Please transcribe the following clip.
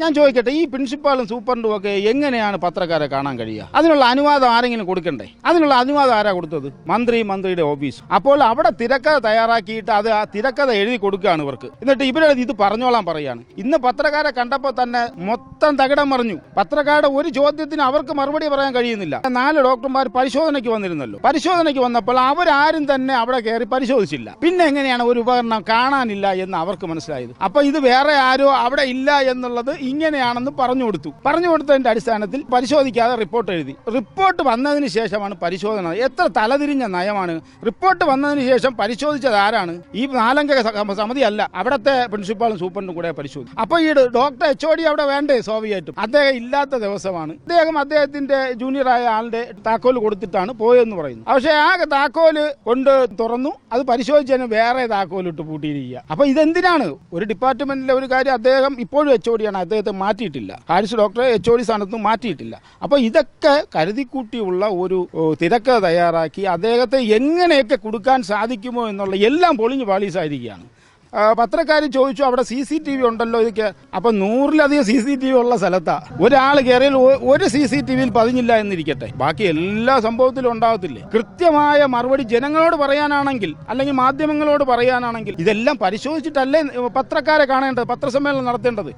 ഞാൻ ചോദിക്കട്ടെ ഈ പ്രിൻസിപ്പാളും സൂപ്രണ്ടും ഒക്കെ എങ്ങനെയാണ് പത്രക്കാരെ കാണാൻ കഴിയുക? അതിനുള്ള അനുവാദം ആരെങ്കിലും കൊടുക്കണ്ടേ? അതിനുള്ള അനുവാദം ആരാ കൊടുത്തത്? മന്ത്രി മന്ത്രിയുടെ ഓഫീസ്. അപ്പോൾ അവിടെ തിരക്കഥ തയ്യാറാക്കിയിട്ട് അത് ആ തിരക്കഥ എഴുതി കൊടുക്കുകയാണ് ഇവർക്ക്. എന്നിട്ട് ഇവരെ ഇത് പറഞ്ഞോളാൻ പറയാണ് ഇന്ന് പത്രക്കാരെ കണ്ടപ്പോൾ തന്നെ മൊത്തം തകിടം മറിഞ്ഞു. പത്രക്കാരുടെ ഒരു ചോദ്യത്തിന് അവർക്ക് മറുപടി പറയാൻ കഴിയുന്നില്ല. നാല് ഡോക്ടർമാർ പരിശോധനയ്ക്ക് വന്നിരുന്നല്ലോ. പരിശോധനയ്ക്ക് വന്നപ്പോൾ അവരാരും തന്നെ അവിടെ കയറി പരിശോധിച്ചില്ല. പിന്നെ എങ്ങനെയാണ് ഒരു ഉപകരണം കാണാനില്ല എന്ന് അവർക്ക് മനസ്സിലായത്? അപ്പൊ ഇത് വേറെ ആരോ അവിടെ ഇല്ല എന്നുള്ളത് ഇങ്ങനെയാണെന്ന് പറഞ്ഞു കൊടുത്തു. പറഞ്ഞു കൊടുത്തതിന്റെ അടിസ്ഥാനത്തിൽ പരിശോധിക്കാതെ റിപ്പോർട്ട് എഴുതി. റിപ്പോർട്ട് വന്നതിന് ശേഷമാണ് പരിശോധന. എത്ര തലതിരിഞ്ഞ നയമാണ്? റിപ്പോർട്ട് വന്നതിന് ശേഷം പരിശോധിച്ചത് ആരാണ്? ഈ നാലംഗ സമിതി അല്ല. അവിടത്തെ പ്രിൻസിപ്പാളും സൂപ്രണ്ടും കൂടെ പരിശോധിച്ചു. അപ്പൊ ഈ ഡോക്ടർ എച്ച് ഒ ഡി അവിടെ വേണ്ടേ സ്വാഭാവികമായിട്ടും അദ്ദേഹം ഇല്ലാത്ത ദിവസമാണ്. അദ്ദേഹം അദ്ദേഹത്തിന്റെ ജൂനിയറായ ആളുടെ താക്കോൽ കൊടുത്തിട്ടാണ് പോയെന്ന് പറയുന്നു. പക്ഷേ ആ താക്കോൽ കൊണ്ട് തുറന്നു. അത് പരിശോധിച്ചതിന് വേറെ താക്കോലിട്ട് പൂട്ടിയിരിക്കുക. അപ്പൊ ഇതെന്തിനാണ്? ഒരു ഡിപ്പാർട്ട്മെന്റിലെ ഒരു കാര്യം അദ്ദേഹം ഇപ്പോഴും എച്ച് ഒടിയാണ് അദ്ദേഹത്തെ മാറ്റിയിട്ടില്ല. ഹാരിസ് ഡോക്ടറെ എച്ച് ഒ ഡി സ്ഥാനത്ത് മാറ്റിയിട്ടില്ല. അപ്പോൾ ഇതൊക്കെ കരുതിക്കൂട്ടിയുള്ള ഒരു തിരക്ക് തയ്യാറാക്കി അദ്ദേഹത്തെ എങ്ങനെയൊക്കെ കൊടുക്കാൻ സാധിക്കുമോ എന്നുള്ള എല്ലാം പൊളിഞ്ഞു പാളീസായിരിക്കുകയാണ്. പത്രക്കാർ ചോദിച്ചു അവിടെ സി സി ടി വി ഉണ്ടല്ലോ ഇതൊക്കെ. അപ്പൊ നൂറിലധികം സി സി ടി വി ഉള്ള സ്ഥലത്താ. ഒരാൾ കയറിയാൽ ഒരു സി സി ടി വിയിൽ പതിഞ്ഞില്ല എന്നിരിക്കട്ടെ. ബാക്കി എല്ലാ സംഭവത്തിലും ഉണ്ടാകത്തില്ലേ കൃത്യമായ മറുപടി ജനങ്ങളോട് പറയാനാണെങ്കിൽ അല്ലെങ്കിൽ മാധ്യമങ്ങളോട് പറയാനാണെങ്കിൽ ഇതെല്ലാം പരിശോധിച്ചിട്ടല്ലേ പത്രക്കാരെ കാണേണ്ടത് പത്രസമ്മേളനം നടത്തേണ്ടത്?